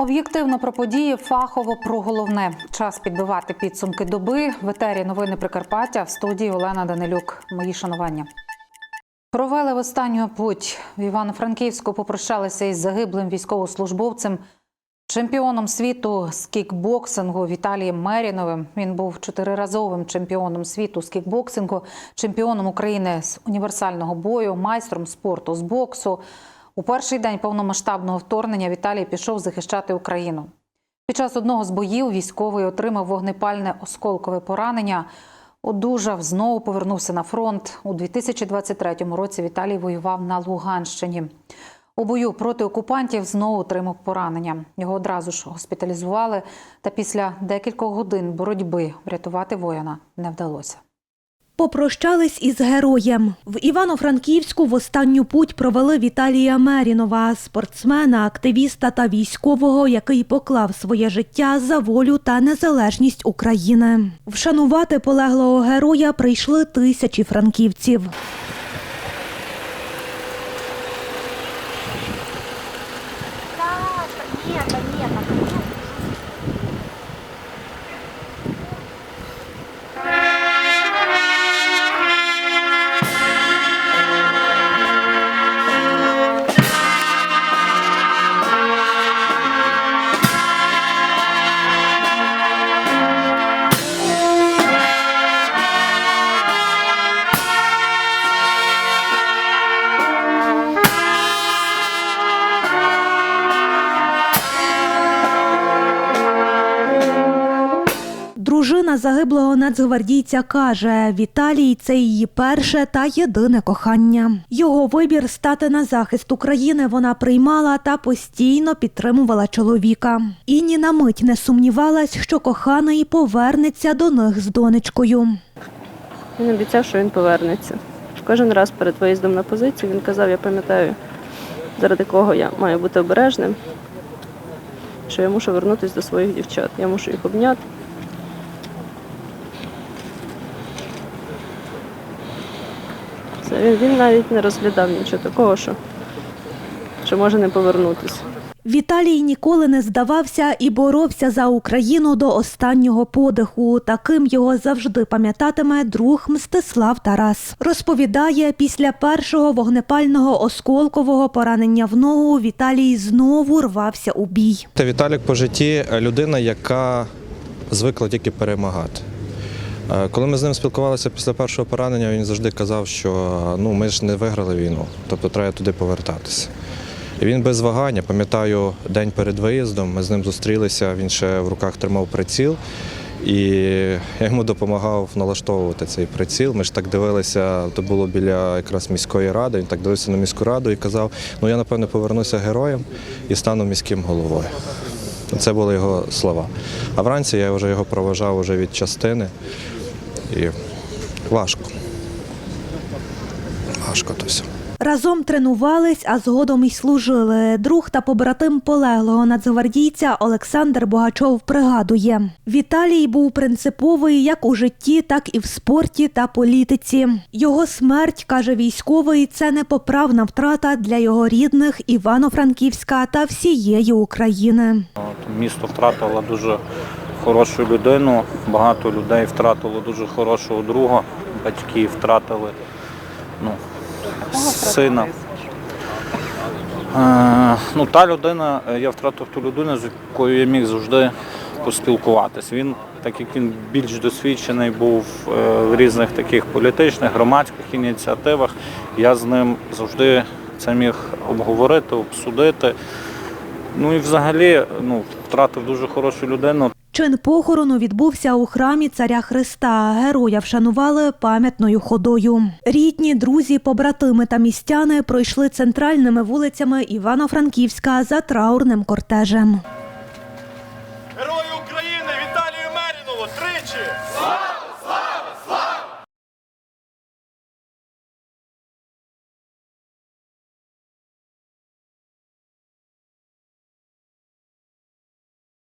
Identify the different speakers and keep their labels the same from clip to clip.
Speaker 1: Об'єктивно про події, фахово про головне. Час підбивати підсумки доби. В етері новини Прикарпаття в студії Олена Данилюк. Мої шанування. Провели в останню путь в Івано-Франківську. Попрощалися із загиблим військовослужбовцем, чемпіоном світу з кікбоксингу Віталієм Меріновим. Він був чотириразовим чемпіоном світу з кікбоксингу, чемпіоном України з універсального бою, майстром спорту з боксу. У перший день повномасштабного вторгнення Віталій пішов захищати Україну. Під час одного з боїв військовий отримав вогнепальне осколкове поранення. Одужав, знову повернувся на фронт. У 2023 році Віталій воював на Луганщині. У бою проти окупантів знову отримав поранення. Його одразу ж госпіталізували, та після декількох годин боротьби врятувати воїна не вдалося.
Speaker 2: Попрощались із героєм. В Івано-Франківську в останню путь провели Віталія Мерінова, спортсмена, активіста та військового, який поклав своє життя за волю та незалежність України. Вшанувати полеглого героя прийшли тисячі франківців. Нацгвардійця каже, Віталій це її перше та єдине кохання. Його вибір стати на захист України вона приймала та постійно підтримувала чоловіка. І ні на мить не сумнівалась, що коханий повернеться до них з донечкою.
Speaker 3: Він обіцяв, що він повернеться. Кожен раз перед виїздом на позицію він казав, я пам'ятаю, заради кого я маю бути обережним, що я мушу вернутися до своїх дівчат. Я мушу їх обняти. Це він, він навіть не розглядав нічого такого, що, що може не повернутися.
Speaker 2: Віталій ніколи не здавався і боровся за Україну до останнього подиху. Таким його завжди пам'ятатиме друг Мстислав Тарас. Розповідає, після першого вогнепального осколкового поранення в ногу Віталій знову рвався у бій.
Speaker 4: Та Віталік по житті людина, яка звикла тільки перемагати. Е, Коли ми з ним спілкувалися після першого поранення, він завжди казав, що ну, ми ж не виграли війну, тобто треба туди повертатися. І він без вагання, пам'ятаю, день перед виїздом, ми з ним зустрілися, він ще в руках тримав приціл, і я йому допомагав налаштовувати цей приціл. Ми ж так дивилися, то було біля якраз міської ради, він так дивився на міську раду і казав, ну я напевно повернуся героєм і стану міським головою. Це були його слова. А вранці я вже його проважав уже від частини. І важко. Важко то все.
Speaker 2: Разом тренувались, а згодом й служили. Друг та побратим полеглого нацгвардійця Олександр Богачов пригадує: Віталій був принциповий як у житті, так і в спорті та політиці. Його смерть, каже військовий, це непоправна втрата для його рідних Івано-Франківська та всієї України.
Speaker 5: Місто втратило дуже хорошу людину, багато людей втратило дуже хорошого друга, батьки втратили ну, сина. Е, ну, та людина, е, я втратив ту людину, з якою я міг завжди поспілкуватись. Він, так як він більш досвідчений був е, в різних таких політичних, громадських ініціативах, я з ним завжди це міг обговорити, обсудити. Ну і взагалі ну, втратив дуже хорошу людину.
Speaker 2: Чин похорону відбувся у храмі царя Христа. Героя вшанували пам'ятною ходою. Рідні, друзі, побратими та містяни пройшли центральними вулицями Івано-Франківська за траурним кортежем.
Speaker 6: Герою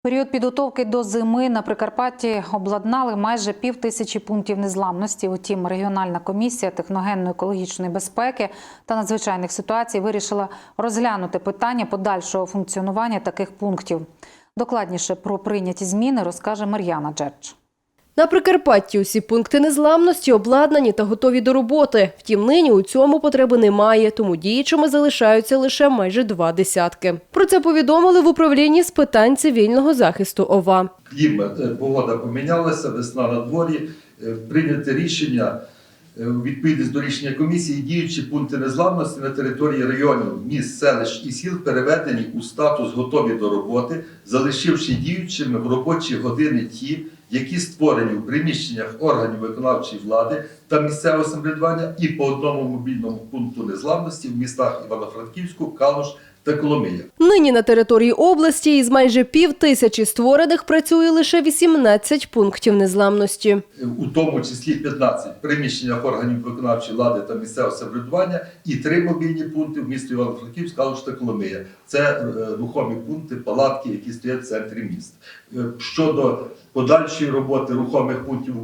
Speaker 1: Період підготовки до зими на Прикарпатті обладнали майже пів тисячі пунктів незламності. Утім, регіональна комісія техногенно-екологічної безпеки та надзвичайних ситуацій вирішила розглянути питання подальшого функціонування таких пунктів. Докладніше про прийняті зміни розкаже Мар'яна Джерч.
Speaker 7: На Прикарпатті усі пункти незламності обладнані та готові до роботи. Втім, нині у цьому потреби немає, тому діючими залишаються лише майже два десятки. Про це повідомили в управлінні з питань цивільного захисту ОВА.
Speaker 8: клімат, е, погода помінялася, весна на дворі, е, прийняте рішення відповідність до рішення комісії, діючі пункти незламності на території районів, міст, селищ і сіл переведені у статус готові до роботи, залишивши діючими в робочі години ті, які створені в приміщеннях органів виконавчої влади та місцевого самоврядування і по одному мобільному пункту незламності в містах Івано-Франківську, Калуш та Коломия.
Speaker 7: Нині на території області із майже пів тисячі створених працює лише 18 пунктів незламності.
Speaker 8: у тому числі 15 в приміщеннях органів виконавчої влади та місцевого самоврядування і три мобільні пункти в місті Івано-Франківськ, Калуш та Коломия. Це е, рухомі пункти, палатки, які стоять в центрі міст. Е, Щодо подальшої роботи рухомих пунктів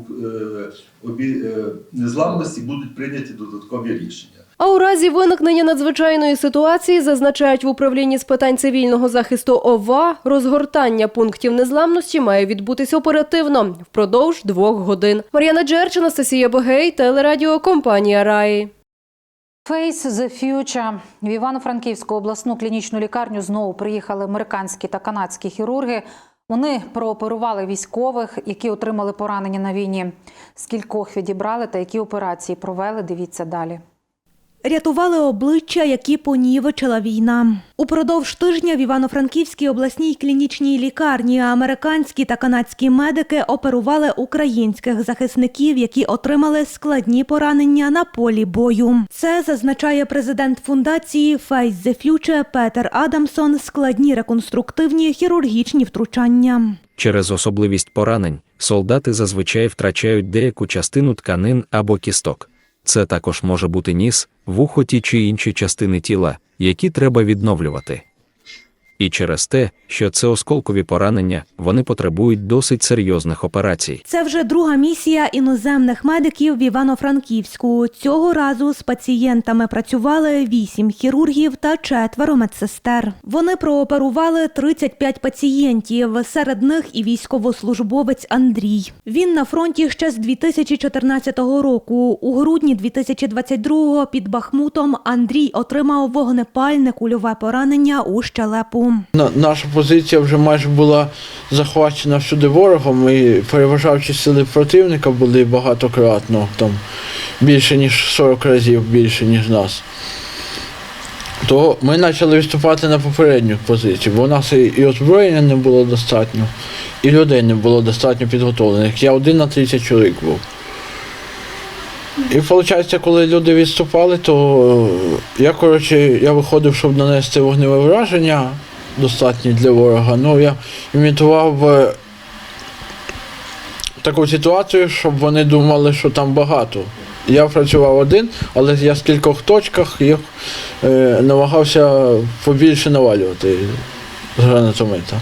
Speaker 8: е, незламності будуть прийняті додаткові рішення.
Speaker 7: А у разі виникнення надзвичайної ситуації зазначають в управлінні з питань цивільного захисту ОВА, розгортання пунктів незламності має відбутися оперативно впродовж двох годин. Мар'яна Джерч, Анастасія Богей, телерадіокомпанія Раї.
Speaker 1: Face the Future. В Івано-Франківську обласну клінічну лікарню знову приїхали американські та канадські хірурги. Вони прооперували військових, які отримали поранення на війні. Скількох відібрали та які операції провели. Дивіться далі.
Speaker 2: Рятували обличчя, які понівечила війна. Упродовж тижня в Івано-Франківській обласній клінічній лікарні американські та канадські медики оперували українських захисників, які отримали складні поранення на полі бою. Це зазначає президент фундації Face the Future Петер Адамсон. Складні реконструктивні хірургічні втручання.
Speaker 9: Через особливість поранень солдати зазвичай втрачають деяку частину тканин або кісток. Це також може бути ніс, вухо ті чи інші частини тіла, які треба відновлювати. І через те, що це осколкові поранення, вони потребують досить серйозних операцій.
Speaker 2: Це вже друга місія іноземних медиків в Івано-Франківську. Цього разу з пацієнтами працювали вісім хірургів та четверо медсестер. Вони прооперували 35 пацієнтів. Серед них і військовослужбовець Андрій. Він на фронті ще з 2014 року. У грудні 2022-го під Бахмутом Андрій отримав вогнепальне кульове поранення у щелепу.
Speaker 10: На- Наша позиція вже майже була захвачена всюди ворогом, і переважаючі сили противника були багатократно, там більше ніж 40 разів більше, ніж нас. То ми почали відступати на попередню позицію, бо у нас і, озброєння не було достатньо, і людей не було достатньо підготовлених. Я один на 30 чоловік був. І виходить, коли люди відступали, то я, коротше, я виходив, щоб нанести вогневе враження достатнє для ворога. Ну, я імітував е, таку ситуацію, щоб вони думали, що там багато. Я працював один, але я з кількох точках їх е, намагався побільше навалювати з гранатомета.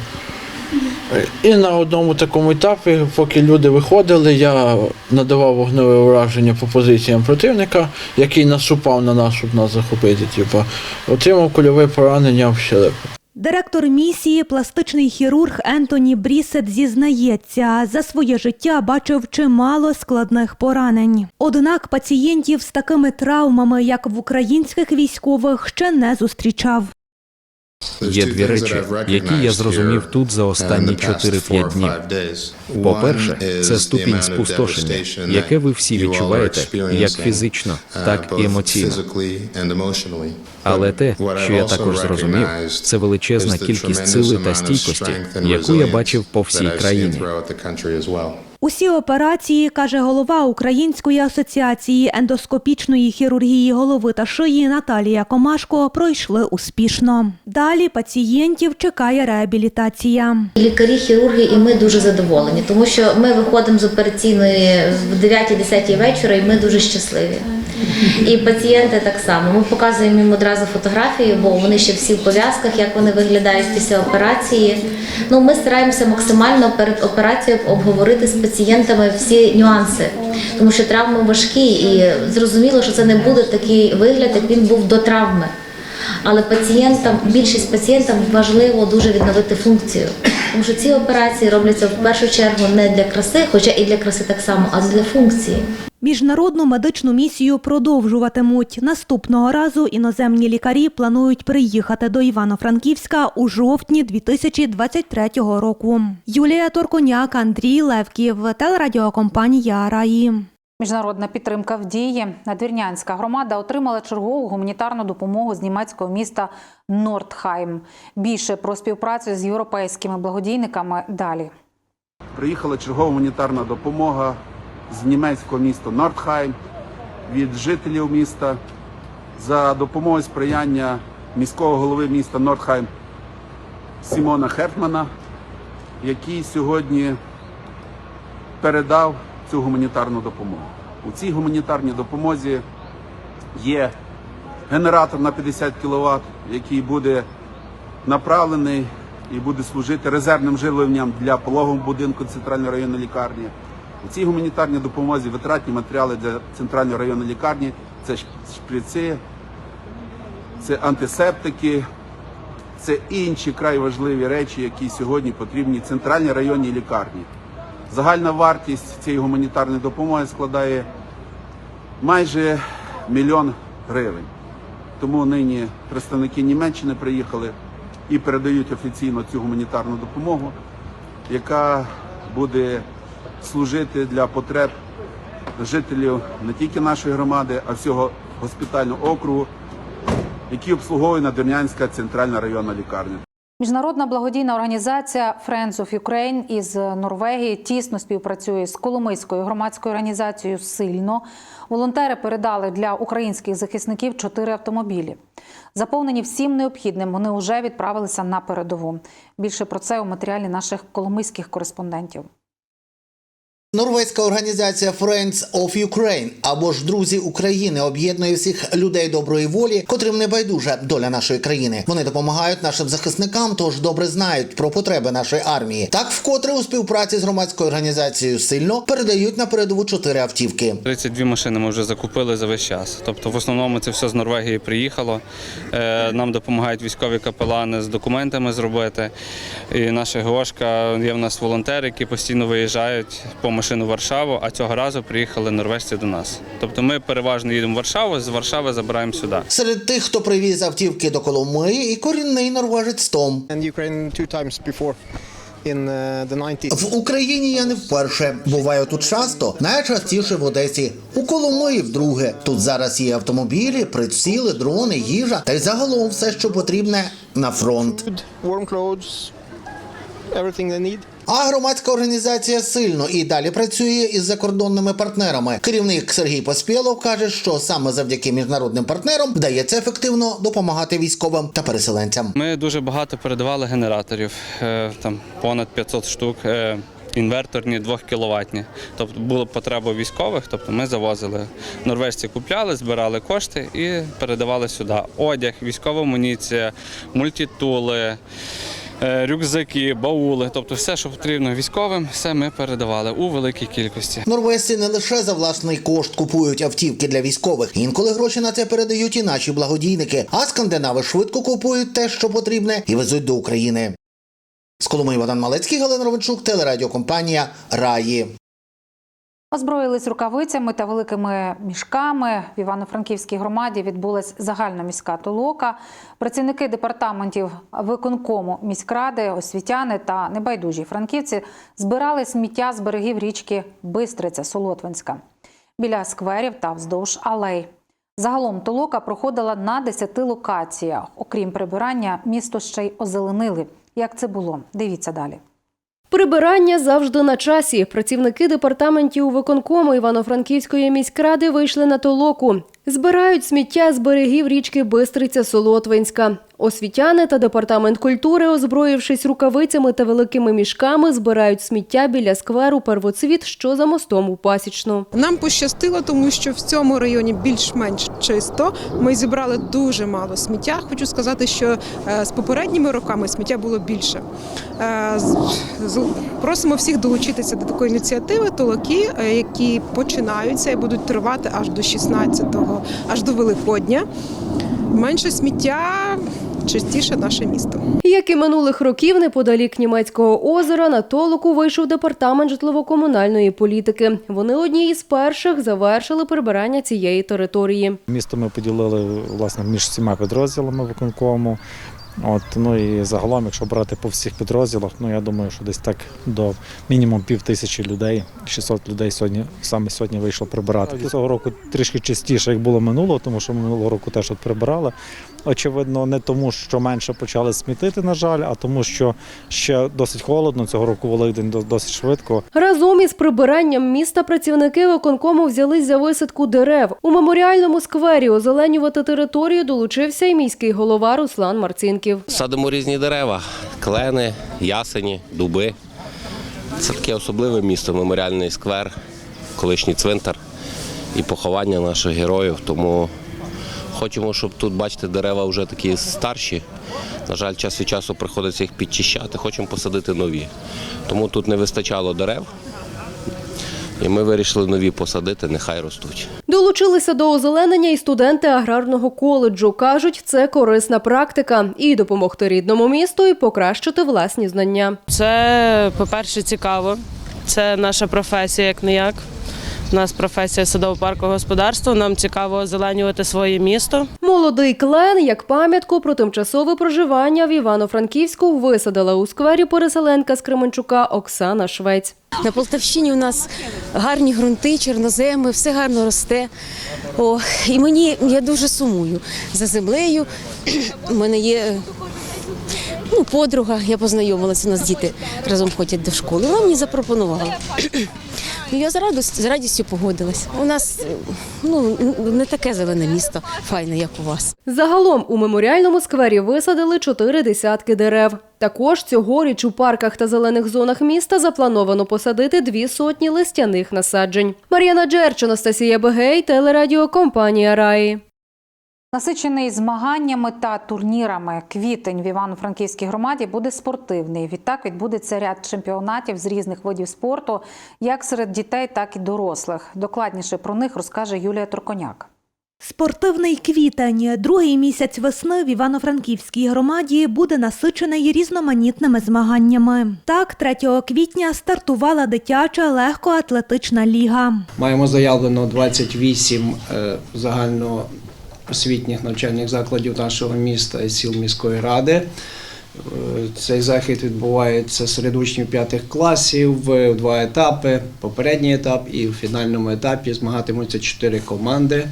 Speaker 10: І на одному такому етапі, поки люди виходили, я надавав вогневе ураження по позиціям противника, який наступав на нас, щоб нас захопити. Типу, отримав кульове поранення в щелепу.
Speaker 2: Директор місії, пластичний хірург Ентоні Брісет зізнається, за своє життя бачив чимало складних поранень. Однак пацієнтів з такими травмами, як в українських військових, ще не зустрічав.
Speaker 9: Є дві речі, які я зрозумів тут за останні 4-5 днів. По-перше, це ступінь спустошення, яке ви всі відчуваєте, як фізично, так і емоційно. Але те, що я також зрозумів, це величезна кількість сили та стійкості, яку я бачив по всій країні.
Speaker 2: Усі операції, каже голова Української асоціації ендоскопічної хірургії голови та шиї Наталія Комашко, пройшли успішно. Далі пацієнтів чекає реабілітація.
Speaker 11: Лікарі, хірурги і ми дуже задоволені, тому що ми виходимо з операційної в 9-10 вечора, і ми дуже щасливі. І пацієнти так само. Ми показуємо їм одразу фотографії, бо вони ще всі в пов'язках, як вони виглядають після операції. Ну, ми стараємося максимально перед операцією обговорити з пацієнтами всі нюанси, тому що травми важкі, і зрозуміло, що це не буде такий вигляд, як він був до травми. Але пацієнтам, більшість пацієнтам важливо дуже відновити функцію. Тому що ці операції робляться в першу чергу не для краси, хоча і для краси так само, а для функції.
Speaker 2: Міжнародну медичну місію продовжуватимуть. Наступного разу іноземні лікарі планують приїхати до Івано-Франківська у жовтні 2023 року. Юлія Торконяк, Андрій Левків, телерадіокомпанія Раї.
Speaker 1: Міжнародна підтримка в дії. Надвірнянська громада отримала чергову гуманітарну допомогу з німецького міста Нордхайм. Більше про співпрацю з європейськими благодійниками далі.
Speaker 12: Приїхала чергова гуманітарна допомога з німецького міста Нордхайм від жителів міста за допомогою сприяння міського голови міста Нордхайм Сімона Хертмана, який сьогодні передав цю гуманітарну допомогу. У цій гуманітарній допомозі є генератор на 50 кВт, який буде направлений і буде служити резервним живленням для пологового будинку центральної районної лікарні. У цій гуманітарній допомозі витратні матеріали для центральної районної лікарні це шп- шприци, це антисептики, це інші край важливі речі, які сьогодні потрібні центральній районній лікарні. Загальна вартість цієї гуманітарної допомоги складає майже мільйон гривень. Тому нині представники Німеччини приїхали і передають офіційно цю гуманітарну допомогу, яка буде служити для потреб жителів не тільки нашої громади, а всього госпітального округу, які обслуговує Надвірнянська центральна районна лікарня.
Speaker 1: Міжнародна благодійна організація Friends of Ukraine із Норвегії тісно співпрацює з Коломийською громадською організацією Сильно. Волонтери передали для українських захисників чотири автомобілі. Заповнені всім необхідним, вони вже відправилися на передову. Більше про це у матеріалі наших коломийських кореспондентів.
Speaker 13: Норвезька організація Friends of Ukraine або ж друзі України об'єднує всіх людей доброї волі, котрим не байдужа доля нашої країни. Вони допомагають нашим захисникам, тож добре знають про потреби нашої армії. Так, вкотре у співпраці з громадською організацією сильно передають на передову чотири автівки.
Speaker 14: 32 машини ми вже закупили за весь час. Тобто, в основному це все з Норвегії приїхало. Е, Нам допомагають військові капелани з документами зробити. І наша ГОшка, є в нас волонтери, які постійно виїжджають по машину в Варшаву, а цього разу приїхали норвежці до нас. Тобто ми переважно їдемо в Варшаву, з Варшави забираємо сюди.
Speaker 13: Серед тих, хто привіз автівки до Коломиї, і корінний норвежець Том. В Україні я не вперше. Буваю тут часто, найчастіше в Одесі. У Коломиї вдруге. Тут зараз є автомобілі, приціли, дрони, їжа та й загалом все, що потрібне на фронт. А громадська організація сильно і далі працює із закордонними партнерами. Керівник Сергій Поспєлов каже, що саме завдяки міжнародним партнерам вдається ефективно допомагати військовим та переселенцям.
Speaker 14: Ми дуже багато передавали генераторів, е, там понад 500 штук. е, Інверторні 2 кіловатні. Тобто була потреба військових, тобто ми завозили. Норвежці купляли, збирали кошти і передавали сюди. Одяг, військова амуніція, мультитули, рюкзаки, баули, тобто все, що потрібно військовим, все ми передавали у великій кількості.
Speaker 13: Норвежці не лише за власний кошт купують автівки для військових. Інколи гроші на це передають і наші благодійники. А скандинави швидко купують те, що потрібне, і везуть до України. З Коломи Іван Малецький, Галина Ровенчук, телерадіокомпанія Раї.
Speaker 1: Озброїлись рукавицями та великими мішками. В Івано-Франківській громаді відбулась загальна міська толока. Працівники департаментів виконкому міськради, освітяни та небайдужі франківці збирали сміття з берегів річки Бистриця Солотвинська біля скверів та вздовж алей. Загалом толока проходила на 10 локаціях. Окрім прибирання, місто ще й озеленили. Як це було? Дивіться далі.
Speaker 7: Прибирання завжди на часі. Працівники департаментів виконкому Івано-Франківської міськради вийшли на толоку. Збирають сміття з берегів річки Бистриця Солотвинська. Освітяни та департамент культури, озброївшись рукавицями та великими мішками, збирають сміття біля скверу Первоцвіт, що за мостом у Пасічну.
Speaker 15: Нам пощастило, тому що в цьому районі більш-менш чисто. Ми зібрали дуже мало сміття. Хочу сказати, що е, з попередніми роками сміття було більше. Е, Просимо всіх долучитися до такої ініціативи толоки, е, які починаються і будуть тривати аж до 16-го, аж до Великодня. Менше сміття, Частіше наше місто.
Speaker 7: Як і минулих років, неподалік німецького озера на толоку вийшов департамент житлово-комунальної політики. Вони одні із перших завершили прибирання цієї території.
Speaker 16: Місто ми поділили власне між всіма підрозділами виконкому. От, ну і загалом, якщо брати по всіх підрозділах, ну я думаю, що десь так до мінімум пів тисячі людей, 600 людей сьогодні саме сьогодні вийшло прибирати. Цього року трішки частіше, як було минулого, тому що минулого року теж от прибирали. Очевидно, не тому, що менше почали смітити, на жаль, а тому, що ще досить холодно. Цього року Великдень досить швидко.
Speaker 7: Разом із прибиранням міста працівники виконкому взялись за висадку дерев. У меморіальному сквері озеленювати територію долучився і міський голова Руслан Марцинків.
Speaker 17: Садимо різні дерева, клени, ясені, дуби. Це таке особливе місто, меморіальний сквер, колишній цвинтар і поховання наших героїв. Тому хочемо, щоб тут, бачите, дерева вже такі старші. На жаль, час від часу приходиться їх підчищати, хочемо посадити нові. Тому тут не вистачало дерев. І ми вирішили нові посадити, нехай ростуть.
Speaker 7: Долучилися до озеленення і студенти аграрного коледжу. Кажуть, це корисна практика і допомогти рідному місту, і покращити власні знання.
Speaker 18: Це, по-перше, цікаво. Це наша професія, як не як. У нас професія садово-паркового господарства. Нам цікаво озеленювати своє місто.
Speaker 7: Молодий клен, як пам'ятку про тимчасове проживання в Івано-Франківську, висадила у сквері переселенка з Кременчука Оксана Швець.
Speaker 19: На Полтавщині у нас гарні ґрунти, чорноземи, все гарно росте. О, і мені я дуже сумую за землею. У мене є ну, подруга, я познайомилася, у нас діти разом ходять до школи. Вона мені запропонувала. Ну, Я з радістю, з радістю погодилась. У нас ну, не таке зелене місто, файне, як у вас.
Speaker 7: Загалом у меморіальному сквері висадили чотири десятки дерев. Також цьогоріч у парках та зелених зонах міста заплановано посадити дві сотні листяних насаджень. Мар'яна Джерч, Анастасія Бегей, телерадіокомпанія Раї.
Speaker 1: Насичений змаганнями та турнірами квітень в Івано-Франківській громаді буде спортивний. Відтак відбудеться ряд чемпіонатів з різних видів спорту, як серед дітей, так і дорослих. Докладніше про них розкаже Юлія Турконяк.
Speaker 2: Спортивний квітень, другий місяць весни в Івано-Франківській громаді буде насичений різноманітними змаганнями. Так, 3 квітня стартувала дитяча легкоатлетична ліга.
Speaker 20: Маємо заявлено 28 е, загальноосвітніх навчальних закладів нашого міста і сіл міської ради. Е, Цей захід відбувається серед учнів п'ятих класів в два етапи. Попередній етап і в фінальному етапі змагатимуться чотири команди.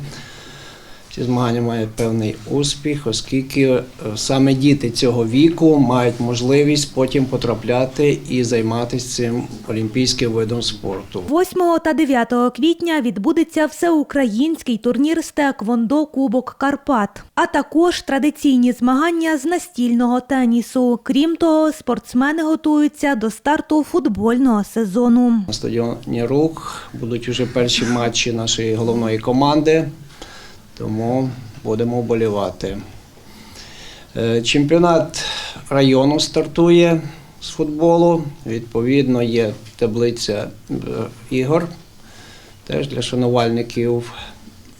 Speaker 20: Ці змагання мають певний успіх, оскільки е, саме діти цього віку мають можливість потім потрапляти і займатися цим олімпійським видом спорту.
Speaker 2: 8 та 9 квітня відбудеться всеукраїнський турнір з Теквондо Кубок Карпат, а також традиційні змагання з настільного тенісу. Крім того, спортсмени готуються до старту футбольного сезону.
Speaker 20: На стадіоні Рух будуть вже перші матчі нашої головної команди, тому будемо вболівати. Е, Чемпіонат району стартує з футболу. Відповідно, є таблиця е, ігор. Теж для шанувальників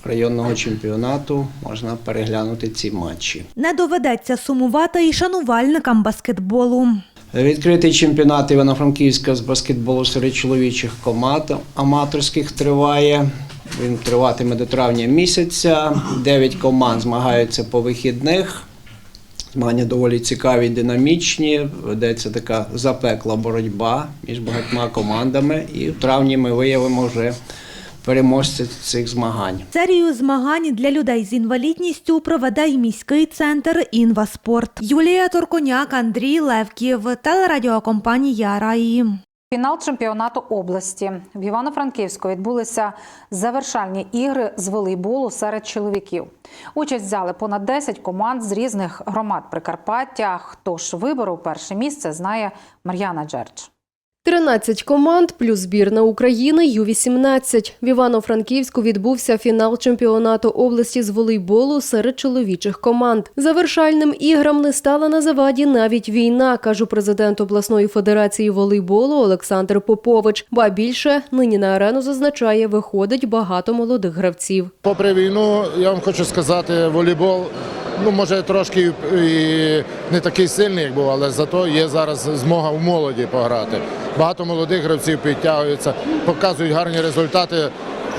Speaker 20: районного чемпіонату можна переглянути ці матчі.
Speaker 2: Не доведеться сумувати і шанувальникам баскетболу.
Speaker 20: Відкритий чемпіонат Івано-Франківська з баскетболу серед чоловічих команд аматорських триває. Він триватиме до травня місяця. Дев'ять команд змагаються по вихідних. Змагання доволі цікаві, динамічні. Ведеться така запекла боротьба між багатьма командами. І в травні ми виявимо вже переможця цих змагань.
Speaker 2: Серію змагань для людей з інвалідністю проведе й міський центр Інваспорт. Юлія Торконяк, Андрій Левків, телерадіокомпанія Раї.
Speaker 1: Фінал чемпіонату області в Івано-Франківську відбулися завершальні ігри з волейболу серед чоловіків. Участь взяли понад 10 команд з різних громад Прикарпаття. Хто ж виборов перше місце, знає Мар'яна Джерч.
Speaker 7: 13 команд плюс збірна України Ю-18. В Івано-Франківську відбувся фінал чемпіонату області з волейболу серед чоловічих команд. Завершальним іграм не стала на заваді навіть війна, каже президент обласної федерації волейболу Олександр Попович. Ба більше нині на арену зазначає, виходить багато молодих гравців.
Speaker 21: Попри війну, я вам хочу сказати, волейбол, ну може трошки і не такий сильний, як був, але зато є зараз змога в молоді пограти. Багато молодих гравців підтягуються, показують гарні результати.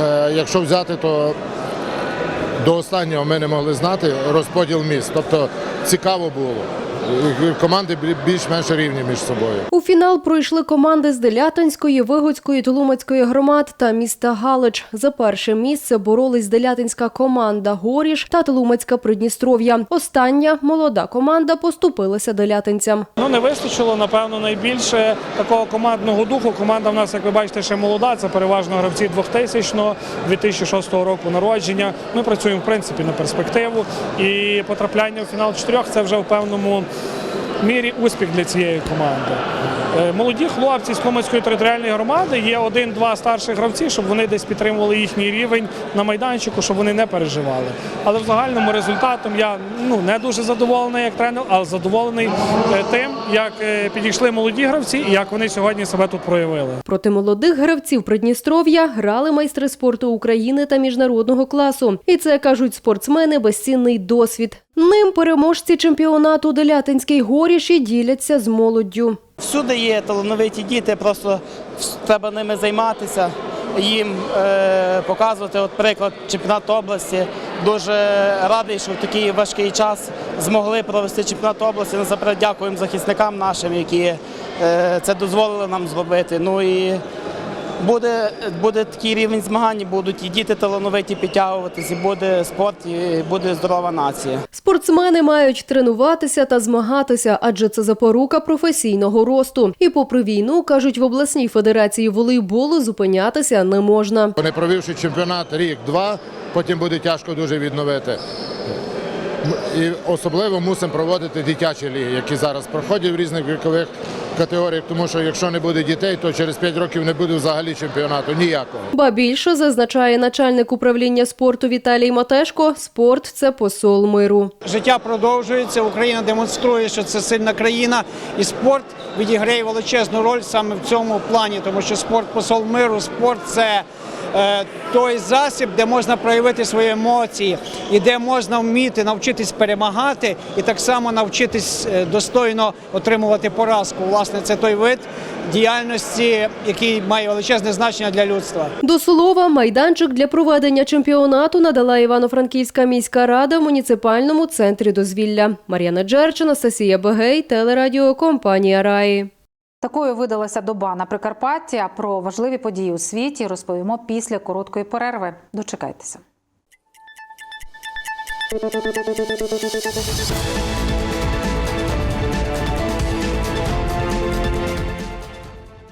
Speaker 21: Е, Якщо взяти, то до останнього ми не могли знати розподіл міст. Тобто цікаво було. І Команди більш-менш рівні між собою.
Speaker 7: У фінал пройшли команди з Делятинської, Вигодської, Тлумацької громад та міста Галич. За перше місце боролись Делятинська команда Горіш та Тлумацька Придністров'я. Остання молода команда поступилася делятинцям.
Speaker 22: Ну не вистачило, напевно, найбільше такого командного духу. Команда в нас, як ви бачите, ще молода. Це переважно гравці 2000-го, 2006 року народження. Ми працюємо в принципі на перспективу. І потрапляння в фінал чотирьох це вже в певному мірі успіх для цієї команди. Е, Молоді хлопці з Тлумацької територіальної громади є один-два старших гравці, щоб вони десь підтримували їхній рівень на майданчику, щоб вони не переживали. Але в загальному результатом я ну не дуже задоволений як тренер, але задоволений е, тим, як е, підійшли молоді гравці і як вони сьогодні себе тут проявили.
Speaker 7: Проти молодих гравців Придністров'я грали майстри спорту України та міжнародного класу. І це кажуть спортсмени безцінний досвід. Ним переможці чемпіонату Делятинський горіші діляться з молоддю.
Speaker 23: Всюди є талановиті діти, просто треба ними займатися, їм е, показувати от приклад чемпіонату області. Дуже радий, що в такий важкий час змогли провести чемпіонат області. Насамперед дякуємо захисникам нашим, які е, це дозволили нам зробити. Ну і буде, буде такий рівень змагань, будуть і діти талановиті підтягуватись, і буде спорт, і буде здорова нація.
Speaker 7: Спортсмени мають тренуватися та змагатися, адже це запорука професійного росту. І попри війну, кажуть, в обласній федерації волейболу зупинятися не можна.
Speaker 21: Не провівши чемпіонат рік-два, потім буде тяжко дуже відновити. І особливо мусимо проводити дитячі ліги, які зараз проходять в різних вікових категоріях, тому що якщо не буде дітей, то через 5 років не буде взагалі чемпіонату ніякого.
Speaker 7: Ба більше зазначає начальник управління спорту Віталій Матешко. Спорт це посол миру.
Speaker 24: Життя продовжується. Україна демонструє, що це сильна країна, і спорт відіграє величезну роль саме в цьому плані, тому що спорт посол миру, спорт це той засіб, де можна проявити свої емоції, і де можна вміти навчитись перемагати, і так само навчитись е, достойно отримувати поразку. Власне, це той вид діяльності, який має величезне значення для людства.
Speaker 7: До слова, майданчик для проведення чемпіонату надала Івано-Франківська міська рада в муніципальному центрі дозвілля. Мар'яна Джерч, Анастасія Бегей, телерадіо компанія Раї.
Speaker 1: Такою видалася доба на Прикарпатті. А про важливі події у світі розповімо після короткої перерви. Дочекайтеся.